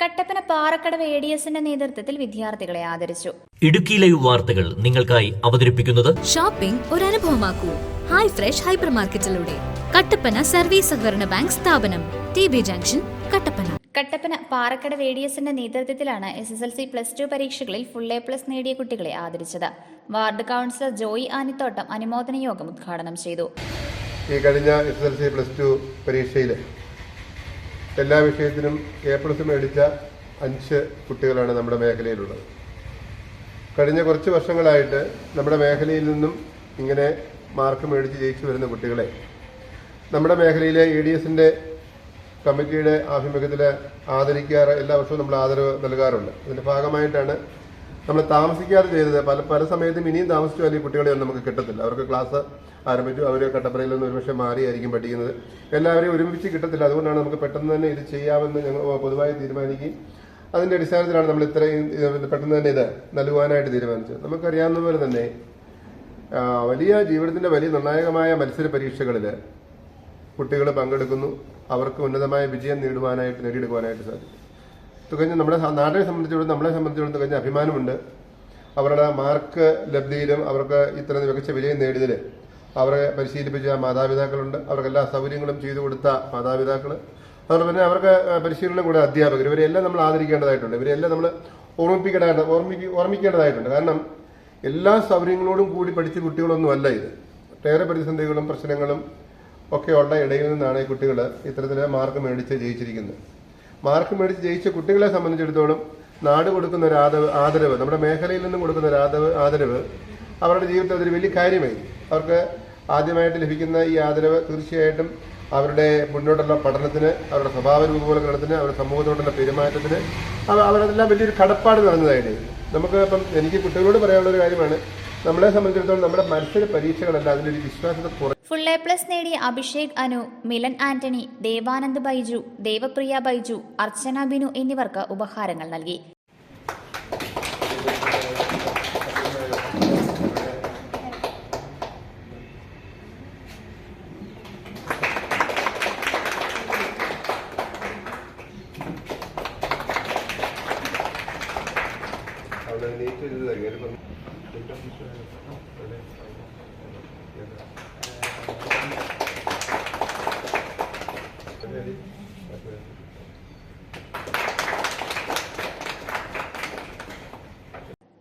Kattappana Parakkadavu A D എസിന്റെ നേതൃത്വത്തിൽ വിദ്യാർത്ഥികളെ ആദരിച്ചു. ഇടുക്കി ലൈവ് വാർത്തകൾ നിങ്ങൾക്കായി അവതരിപ്പിക്കുന്നത് ഷോപ്പിംഗ് ഒരു അനുഭവമാക്കൂ ഹൈ ഫ്രഷ് ഹൈപ്പർ മാർക്കറ്റിലൂടെ കട്ടപ്പന സർവീസ് സഹകരണ ബാങ്ക് സ്ഥാപനം. T B junction Kattappana. Kattappana D എസിന്റെ നേതൃത്വത്തിലാണ് S S L C plus two പരീക്ഷകളിൽ ഫുൾ എ പ്ലസ് നേടിയ കുട്ടികളെ ആദരിച്ചത്. വാർഡ് കൗൺസിലർ ജോയി ആനിത്തോട്ടം അനുമോദന യോഗം ഉദ്ഘാടനം ചെയ്തു. ഈ കഴിഞ്ഞ S L C plus two പരീക്ഷയിൽ എല്ലാ വിഷയത്തിനും എ പ്ലസ് മേടിച്ച അഞ്ച് കുട്ടികളാണ് നമ്മുടെ മേഖലയിലുള്ളത്. കഴിഞ്ഞ കുറച്ച് വർഷങ്ങളായിട്ട് നമ്മുടെ മേഖലയിൽ നിന്നും ഇങ്ങനെ മാർക്ക് മേടിച്ച് ജയിച്ചു വരുന്ന കുട്ടികളെ നമ്മുടെ മേഖലയിലെ ഇ ഡി എസിന്റെ കമ്മിറ്റിയുടെ ആഭിമുഖ്യത്തിൽ ആദരിക്കാറ് എല്ലാ വർഷവും നമ്മൾ ആദരവ് നൽകാറുണ്ട്. അതിന്റെ ഭാഗമായിട്ടാണ് നമ്മൾ താമസിക്കാതെ ചെയ്തത്. പല പല സമയത്തും ഇനിയും താമസിച്ചാൽ കുട്ടികളെ ഒന്നും നമുക്ക് കിട്ടത്തില്ല. അവർക്ക് ക്ലാസ് ആരംഭിച്ചു അവർ കട്ടപ്പനയിൽ നിന്ന് ഒരുപക്ഷെ മാറിയായിരിക്കും പഠിക്കുന്നത്. എല്ലാവരെയും ഒരുമിച്ച് കിട്ടത്തില്ല. അതുകൊണ്ടാണ് നമുക്ക് പെട്ടെന്ന് തന്നെ ഇത് ചെയ്യാമെന്ന് ഞങ്ങൾ പൊതുവായി തീരുമാനിക്കുകയും അതിന്റെ അടിസ്ഥാനത്തിലാണ് നമ്മൾ ഇത്രയും പെട്ടെന്ന് തന്നെ ഇത് നൽകുവാനായിട്ട് തീരുമാനിച്ചത്. നമുക്കറിയാവുന്ന പോലെ തന്നെ വലിയ ജീവിതത്തിന്റെ വലിയ നിർണായകമായ മത്സര പരീക്ഷകളിൽ കുട്ടികൾ പങ്കെടുക്കുന്നു. അവർക്ക് ഉന്നതമായ വിജയം നേടുവാനായിട്ട് നേടിയെടുക്കുവാനായിട്ട് സാധിക്കും. തികഞ്ഞ നമ്മുടെ നാട്ടിനെ സംബന്ധിച്ചിടത്തോളം നമ്മളെ സംബന്ധിച്ചിടത്തോളം കഴിഞ്ഞാൽ അഭിമാനമുണ്ട്. അവരുടെ മാർക്ക് ലബ്ധിയിലും അവർക്ക് ഇത്ര മികച്ച വിജയം നേടിയതിൽ അവരെ പരിശീലിപ്പിച്ച മാതാപിതാക്കളുണ്ട്. അവർക്ക് എല്ലാ സൗകര്യങ്ങളും ചെയ്തു കൊടുത്ത മാതാപിതാക്കൾ അതുപോലെ തന്നെ അവർക്ക് പരിശീലനം കൂടെ അധ്യാപകർ ഇവരെല്ലാം നമ്മൾ ആദരിക്കേണ്ടതായിട്ടുണ്ട്. ഇവരെല്ലാം നമ്മൾ ഓർമ്മിപ്പിക്കേണ്ട ഓർമ്മിപ്പി ഓർമ്മിക്കേണ്ടതായിട്ടുണ്ട്. കാരണം എല്ലാ സൗകര്യങ്ങളോടും കൂടി പഠിച്ച കുട്ടികളൊന്നും അല്ല ഇത്. ഒട്ടേറെ പ്രതിസന്ധികളും പ്രശ്നങ്ങളും ഒക്കെ ഉള്ള ഇടയിൽ നിന്നാണ് ഈ കുട്ടികൾ ഇത്തരത്തിലെ മാർക്ക് മേടിച്ച് ജയിച്ചിരിക്കുന്നത്. മാർക്ക് മേടിച്ച് ജയിച്ച കുട്ടികളെ സംബന്ധിച്ചിടത്തോളം നാട് കൊടുക്കുന്ന ഒരു ആദവ് ആദരവ് നമ്മുടെ മേഖലയിൽ നിന്നും കൊടുക്കുന്ന ഒരു ആദവ് ആദരവ് അവരുടെ ജീവിതത്തിൽ അതൊരു വലിയ കാര്യമായി. അവർക്ക് ആദ്യമായിട്ട് ലഭിക്കുന്ന ഈ ആദരവ് തീർച്ചയായിട്ടും അവരുടെ മുന്നോട്ടുള്ള പഠനത്തിന് അവരുടെ സ്വഭാവ രൂപവൽക്കരണത്തിന് അവരുടെ സമൂഹത്തോടുള്ള പെരുമാറ്റത്തിന് അവ- അവരതെല്ലാം വലിയൊരു കടപ്പാട് നടന്നതായിട്ട് നമുക്ക് ഇപ്പം എനിക്ക് കുട്ടികളോട് പറയാനുള്ള ഒരു കാര്യമാണ് നമ്മളെ സംബന്ധിച്ചിടത്തോളം നമ്മുടെ മത്സര പരീക്ഷകളല്ല ഒരു വിശ്വാസത്തെ കുറ ഫുൾ എ പ്ലസ് നേടിയ അഭിഷേക് അനു മിലൻ ആന്റണി ദേവാനന്ദ് ബൈജു ദേവപ്രിയ ബൈജു അർച്ചന ബിനു എന്നിവർക്ക് ഉപഹാരങ്ങൾ നൽകി.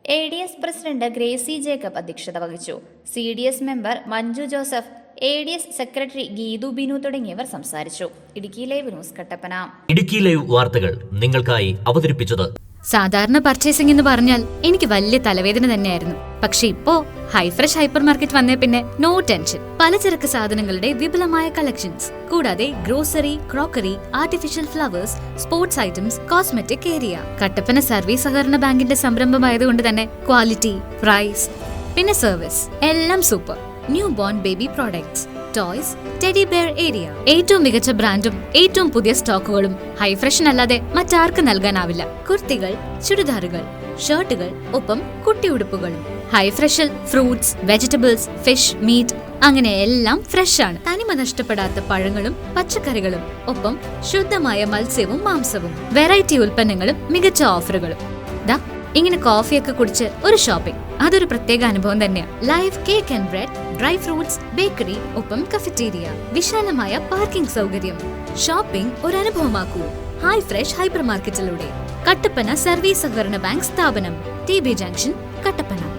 A D S president Gracy Jacob അധ്യക്ഷത വഹിച്ചു. C D S member Manju Joseph A D S secretary Geethu Binu തുടങ്ങിയവർ സംസാരിച്ചു. Idukki live news Kattappana. Idukki live വാർത്തകൾ നിങ്ങൾക്കായി അവതരിപ്പിച്ചത് സാധാരണ പർച്ചേസിംഗ് എന്ന് പറഞ്ഞാൽ എനിക്ക് വലിയ തലവേദന തന്നെയായിരുന്നു. പക്ഷെ ഇപ്പോ ഹൈഫ്രഷ് ഹൈപ്പർ മാർക്കറ്റ് വന്നേ പിന്നെ നോ ടെൻഷൻ പലചരക്ക് സാധനങ്ങളുടെ വിപുലമായ കളക്ഷൻസ് കൂടാതെ grocery crockery artificial flowers sports items cosmetic area Kattappana service സഹകരണ ബാങ്കിന്റെ സംരംഭമായതുകൊണ്ട് തന്നെ ക്വാളിറ്റി പ്രൈസ് പിന്നെ സർവീസ് എല്ലാം super new born baby products toys teddy bear area. ഏറ്റവും മികച്ച ബ്രാൻഡും ഏറ്റവും പുതിയ സ്റ്റോക്കുകളും ഹൈ ഫ്രഷിനല്ലാതെ മറ്റാർക്കും നൽകാനാവില്ല. കുർത്തികൾ ചുരിദാറുകൾ ഷർട്ടുകൾ ഒപ്പം കുട്ടിയുടുപ്പുകളും. ഹൈ ഫ്രഷിൽ ഫ്രൂട്ട്സ് വെജിറ്റബിൾസ് ഫിഷ് മീറ്റ് അങ്ങനെ എല്ലാം ഫ്രഷ് ആണ് തനിമ നഷ്ടപ്പെടാത്ത പഴങ്ങളും പച്ചക്കറികളും ഒപ്പം ശുദ്ധമായ മത്സ്യവും മാംസവും വെറൈറ്റി ഉൽപ്പന്നങ്ങളും മികച്ച ഓഫറുകളും. ദാ ഇങ്ങനെ കോഫിയൊക്കെ കുടിച്ച് ഒരു ഷോപ്പിംഗ് അതൊരു പ്രത്യേക അനുഭവം തന്നെയാണ് live cake and bread dry fruits bakery ഒപ്പം കഫറ്റേരിയ വിശാലമായ പാർക്കിംഗ് സൗകര്യം. ഷോപ്പിംഗ് ഒരു അനുഭവമാക്കൂ ഹൈ ഫ്രഷ് ഹൈപ്പർ മാർക്കറ്റിലൂടെ കട്ടപ്പന സർവീസ് സഹകരണ ബാങ്ക് സ്ഥാപനം. T B junction Kattappana.